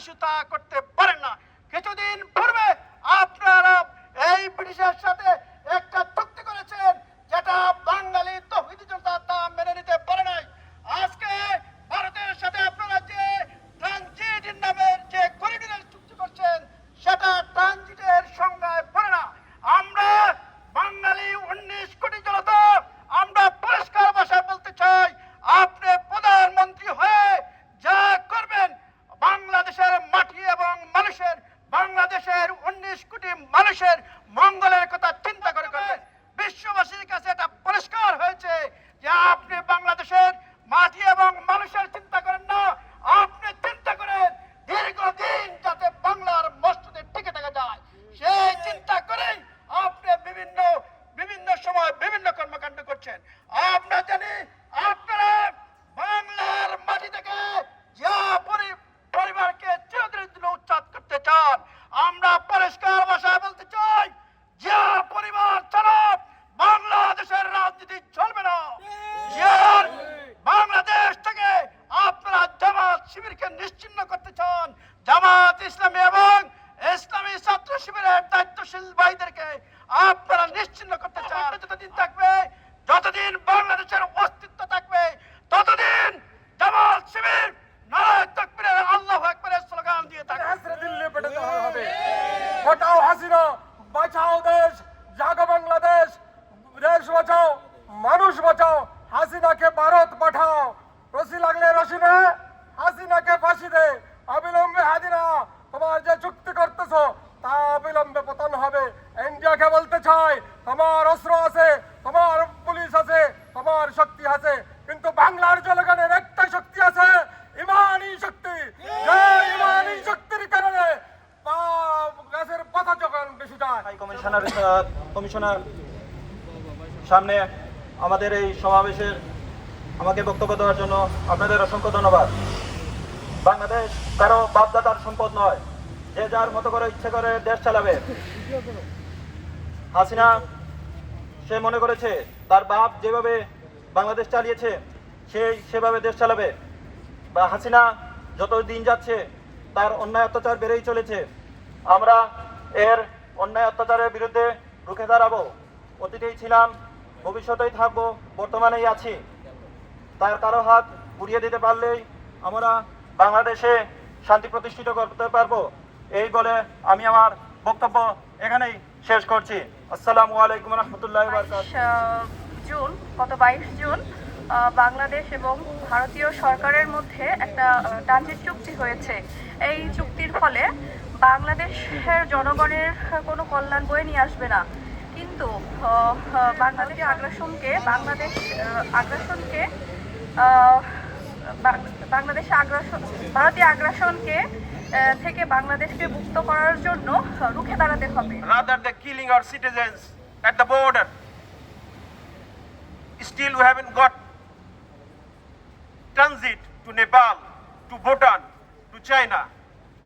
সহিংসতা করতে পারে না। কিছুদিন আমরা জানি আপনারা বাংলার মাটি থেকে পরিবারকে চিরদিনের জন্য করতে চান, আমরা পরিষ্কার ভাষায় বলতে চাই, যা পরিবার ছাড়া বাংলাদেশের রাজনীতি চলবে না। বাংলাদেশ থেকে আপনারা জামাত শিবিরকে নিশ্চিন্ন করতে চান, জামাত ইসলামী এবং ইসলামী ছাত্র শিবিরের দায়িত্বশীল ভাইদেরকে আপনারা নিশ্চিন্ন করতে চান। যতদিন থাকবে যতদিন বাংলাদেশের অস্তিত্ব থাকবে। ততদিন জামাত শিবির নারায়ণ তকবীরের আল্লাহ একবারের স্লোগান দিয়ে থাকবে। দিল্লি পেটাতে হবে। হাসিনা, বাঁচাও দেশ, জাগো বাংলাদেশ। দেশ বাঁচাও, মানুষ বাঁচাও, হাসিনাকে ভারত পাঠাও। রশি লাগলে রশি নে হাসিনাকে ফাঁসি দে। অবিলম্বে হাজিরা, তোমার যে চুক্তি করতেছো, তা অবিলম্বে পতন হবে। ইন্ডিয়াকে বলতে চাই, তোমার অস্ত্র আছে তোমার পুলিশ আছে তোমার শক্তি আছে কিন্তু বাংলার জনগণের একটাই শক্তি আছে ইমানি শক্তি। যে ইমানি শক্তির কারণে গাছের পাতা যখন বেশি যায়। কমিশনার কমিশনার সামনে আমাদের এই সমাবেশের আমাকে বক্তব্য দেওয়ার জন্য আপনাদের অসংখ্য ধন্যবাদ। বাংলাদেশ কারও বাপদাদার সম্পদ নয়। যে যার মতো করে ইচ্ছে করে দেশ চালাবে। হাসিনা সে মনে করেছে তার বাপ যেভাবে বাংলাদেশ চালিয়েছে, সেই সেভাবে দেশ চালাবে। বা হাসিনা যত দিন যাচ্ছে, তার অন্যায় অত্যাচার বেড়েই চলেছে। আমরা এর অন্যায় অত্যাচারের বিরুদ্ধে রুখে দাঁড়াবো। অতীতেই ছিলাম, ভবিষ্যতেই থাকব, বর্তমানেই আছি। তার কারও হাত ঘুরিয়ে দিতে পারলেই আমরা বাংলাদেশে শান্তি প্রতিষ্ঠিত করতে পারব। এই বলে আমি আমার বক্তব্য এখানেই শেষ করছি। আসসালামু আলাইকুম রহমতুল্লাহ জুন, গত বাইশ জুন বাংলাদেশ এবং ভারতীয় সরকারের মধ্যে একটা ট্রানজিট চুক্তি হয়েছে। এই চুক্তির ফলে বাংলাদেশের জনগণের কোনো কল্যাণ বয়ে নিয়ে আসবে না। কিন্তু বাংলাদেশের আগ্রাসনকে, বাংলাদেশ আগ্রাসনকে বাংলাদেশে আগ্রাসন, ভারতীয় আগ্রাসনকে থেকে বাংলাদেশকে মুক্ত করার জন্য রুখে দাঁড়াতে হবে। Rather than killing our citizens at the border. Still, we haven't got transit to Nepal, to Bhutan, to China.